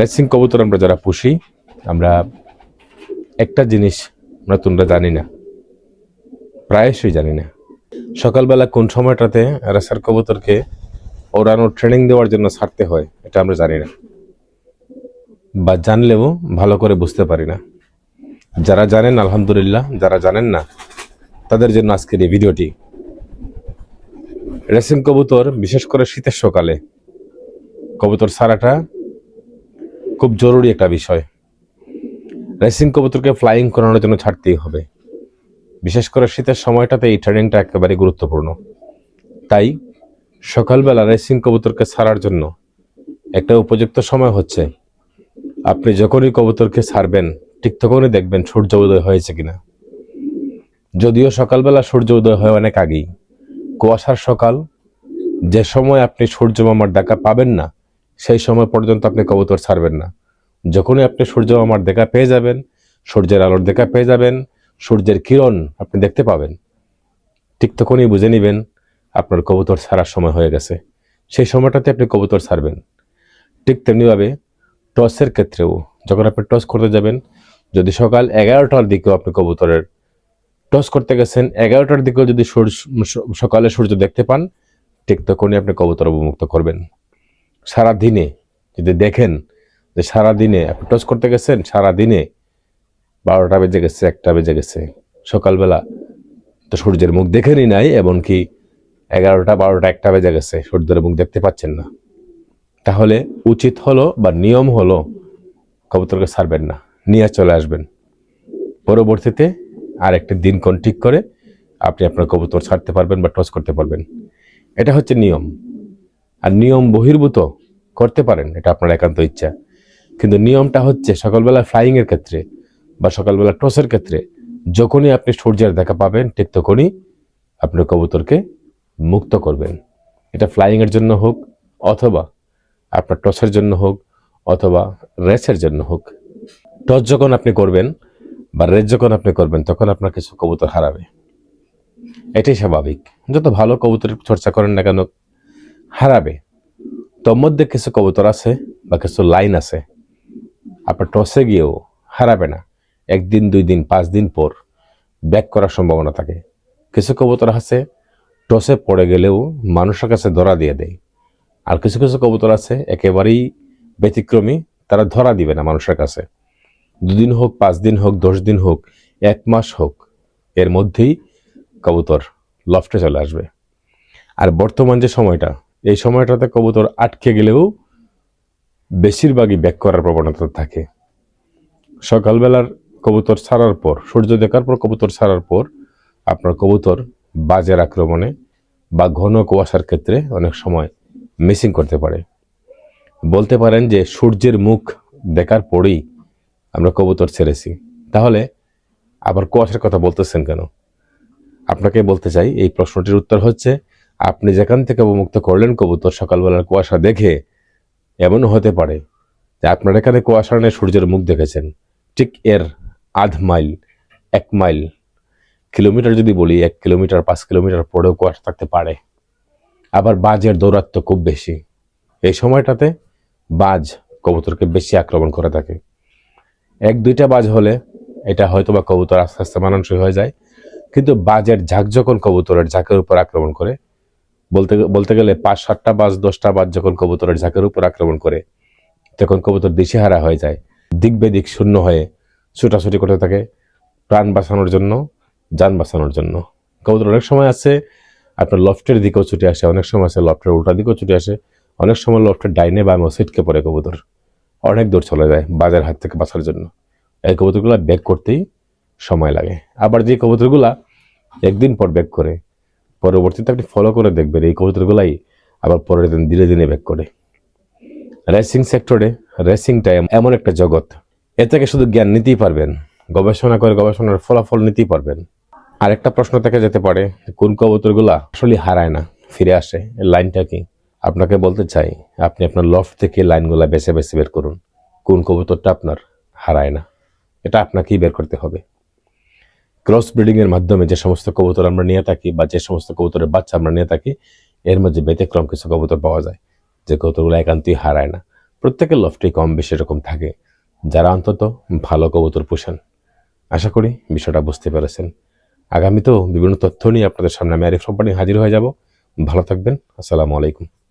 Racing কবুতর আমরা যারা পুষি, আমরা একটা জিনিস নতুনরা জানি না। প্রায়শই জানি না। সকালবেলা কোন সময়টাতে রেসার কবুতরকে ওড়ানোর ট্রেনিং দেওয়ার জন্য ছাড়তে হয়, এটা আমরা জানি না। বা জানলেও ভালো করে বুঝতে পারি না। যারা জানেন, আলহামদুলিল্লাহ, যারা জানেন না, তাদের জন্য আজকের এই ভিডিওটি। রেসিং কবুতর, বিশেষ করে শীতের সকালে, কবুতর ছাড়াটা খুব জরুরি একটা বিষয়। রেসিং কবুতরকে ফ্লাইং করানোর জন্য ছাড়তেই হবে। বিশেষ করে শীতের সময়টাতে এই ট্রেনিংটা একেবারে গুরুত্বপূর্ণ। তাই সকালবেলা রেসিং কবুতরকে ছাড়ার জন্য একটা উপযুক্ত সময় হচ্ছে। আপনি যখনই কবুতরকে ছাড়বেন, ঠিক তখনই দেখবেন সূর্য উদয় হয়েছে কিনা। যদিও সকালবেলা সূর্য উদয় হয় অনেক আগেই। কুয়াশার সকাল, যে সময় আপনি সূর্য মামার দেখা পাবেন না সেই সময় পর্যন্ত আপনি কবুতর ছাড়বেন না। যখনই আপনি সূর্য আমার দেখা পেয়ে যাবেন, সূর্যের আলোর দেখা পেয়ে যাবেন, সূর্যের কিরণ আপনি দেখতে পাবেন, ঠিক তখনই বুঝে নেবেন আপনার কবুতর ছাড়ার সময় হয়ে গেছে। সেই সময়টাতে আপনি কবুতর ছাড়বেন। ঠিক তেমনিভাবে টসের ক্ষেত্রেও যখন আপনি টস করতে যাবেন, যদি সকাল এগারোটার দিকেও আপনি কবুতরের টস করতে গেছেন, এগারোটার দিকেও যদি সকালে সূর্য দেখতে পান, ঠিক তখনই আপনি কবুতর অবমুক্ত করবেন। সারা দিনে যদি দেখেন যে সারা দিনে আপনি টস করতে গেছেন সারা দিনে বারোটা বেজে গেছে, একটা বেজে গেছে, সকালবেলা তো সূর্যের মুখ দেখেনি নাই, এমনকি এগারোটা, বারোটা, একটা বেজে গেছে, সূর্যের মুখ দেখতে পাচ্ছেন না। তাহলে উচিত হলো বা নিয়ম হলো কবুতরকে ছাড়বেন না, নিয়ে চলে আসবেন। পরবর্তীতে আর একটি দিনক্ষণ ঠিক করে আপনি আপনার কবুতর ছাড়তে পারবেন বা টস করতে পারবেন। এটা হচ্ছে নিয়ম। আর নিয়ম বহির্ভূত করতে পারেন, এটা আপনার একান্ত ইচ্ছা। কিন্তু নিয়মটা হচ্ছে সকালবেলা ফ্লাইং এর ক্ষেত্রে বা সকালবেলা টসের ক্ষেত্রে যখনই আপনি সূর্যের দেখা পাবেন, ঠিক তখনই আপনার কবুতরকে মুক্ত করবেন। এটা ফ্লাইং এর জন্য হোক অথবা আপনার টসের জন্য হোক অথবা রেসের জন্য হোক। টস যখন আপনি করবেন বা রেস যখন আপনি করবেন, তখন আপনার কিছু কবুতর হারাবে। এটাই স্বাভাবিক। যত ভালো কবুতরের চর্চা করেন না কেন হারাবে। তোর মধ্যে কিছু কবুতর আছে বা কিছু লাইন আছে। আপনার টসে গিয়েও হারাবে না। একদিন, দুই দিন, পাঁচ দিন পর ব্যাক করার সম্ভাবনা থাকে। কিছু কবুতর আছে, টসে পড়ে গেলেও মানুষের কাছে ধরা দিয়ে দেয়। আর কিছু কিছু কবুতর আছে, একেবারেই ব্যতিক্রমী, তারা ধরা দিবে না মানুষের কাছে। দুদিন হোক, পাঁচ দিন হোক, দশ দিন হোক, এক মাস হোক, এর মধ্যেই কবুতর লফটে চলে আসবে। আর বর্তমান যে সময়টা এই সময়টাতে কবুতর আটকে গেলেও বেশিরভাগই ব্যাক করার প্রবণতা থাকে। সকালবেলার কবুতর ছাড়ার পর, সূর্য দেখার পর কবুতর ছাড়ার পর আপনার কবুতর বাজের আক্রমণে বা ঘন কুয়াশার ক্ষেত্রে অনেক সময় মিসিং করতে পারে। বলতে পারেন যে সূর্যের মুখ দেখার পরেই আমরা কবুতর ছেড়েছি। তাহলে আবার কুয়াশার কথা বলতেছেন কেন? আপনাকে বলতে চাই, এই প্রশ্নটির উত্তর হচ্ছে আপনি যেখান থেকে অবমুক্ত করলেন কবুতর সকালবেলার কুয়াশা দেখে, এমনও হতে পারে যে আপনার এখানে কুয়াশা নিয়ে সূর্যের মুখ দেখেছেন। ঠিক এর আধ মাইল, এক মাইল কিলোমিটার যদি বলি, এক কিলোমিটার, পাঁচ কিলোমিটার পরেও কুয়াশা থাকতে পারে। আবার বাজের দৌরাত্ম খুব বেশি। এই সময়টাতে বাজ কবুতরকে বেশি আক্রমণ করে থাকে। এক দুইটা বাজ হলে এটা হয়তো বা কবুতর আস্তে আস্তে মানানসই হয়ে যায়, কিন্তু বাজের ঝাঁক যখন কবুতরের ঝাঁকের উপর আক্রমণ করে বলতে বলতে গেলে পাঁচ সাতটা বাজ, দশটা বাজ যখন কবুতরের ঝাঁকের উপর আক্রমণ করে, তখন কবুতর দিশেহারা হয়ে যায়। দিক বেদিক শূন্য হয়ে ছুটাছুটি করতে থাকে প্রাণ বাঁচানোর জন্য, যান বাঁচানোর জন্য। কবুতর অনেক সময় আছে, আপনার লফটের দিকেও ছুটে আসে, অনেক সময় আছে লফটের উল্টা দিকেও ছুটে আসে, অনেক সময় লফটের ডাইনে বামে ছিটকে পড়ে কবুতর। অনেক দূর চলে যায় বাজার হাত থেকে বাঁচার জন্য। এই কবুতরগুলো ব্যাক করতেই সময় লাগে। আবার যে কবুতরগুলা একদিন পর ব্যাক করে পরবর্তীতে আপনি ফলো করে দেখবেন এই কবুতরগুলাই আবার পরের দিন ধীরে দিনে ব্যাক করে। রেসিং সেক্টরে রেসিংটা এমন একটা জগৎ। এ থেকে শুধু জ্ঞান নিতেই পারবেন, গবেষণা করে গবেষণার ফলাফল নিতেই পারবেন। আরেকটা প্রশ্ন থেকে যেতে পারে কোন কবুতরগুলা আসলে হারায় না, ফিরে আসে লাইনটা কি? আপনাকে বলতে চাই, আপনি আপনার লফট থেকে লাইনগুলা বেছে বেছে বের করুন। কোন কবুতরটা আপনার হারায় না? এটা আপনাকেই বের করতে হবে। ক্রস ব্রিডিং এর মাধ্যমে যে সমস্ত কবুতর আমরা নিয়ে থাকি বা যে সমস্ত কবুতরের বাচ্চা আমরা নিয়ে থাকি, এর মধ্যে ব্যতিক্রম কিছু কবুতর পাওয়া যায়, যে কবুতরগুলো একান্তই হারায় না। প্রত্যেকের লফটি কম বেশি এরকম থাকে, যারা অন্তত ভালো কবুতর পোষেন। আশা করি বিষয়টা বুঝতে পেরেছেন। আগামীতেও বিভিন্ন তথ্য নিয়ে আপনাদের সামনে আমি আরিফ কোম্পানি হাজির হয়ে যাব। ভালো থাকবেন। আসসালামু আলাইকুম।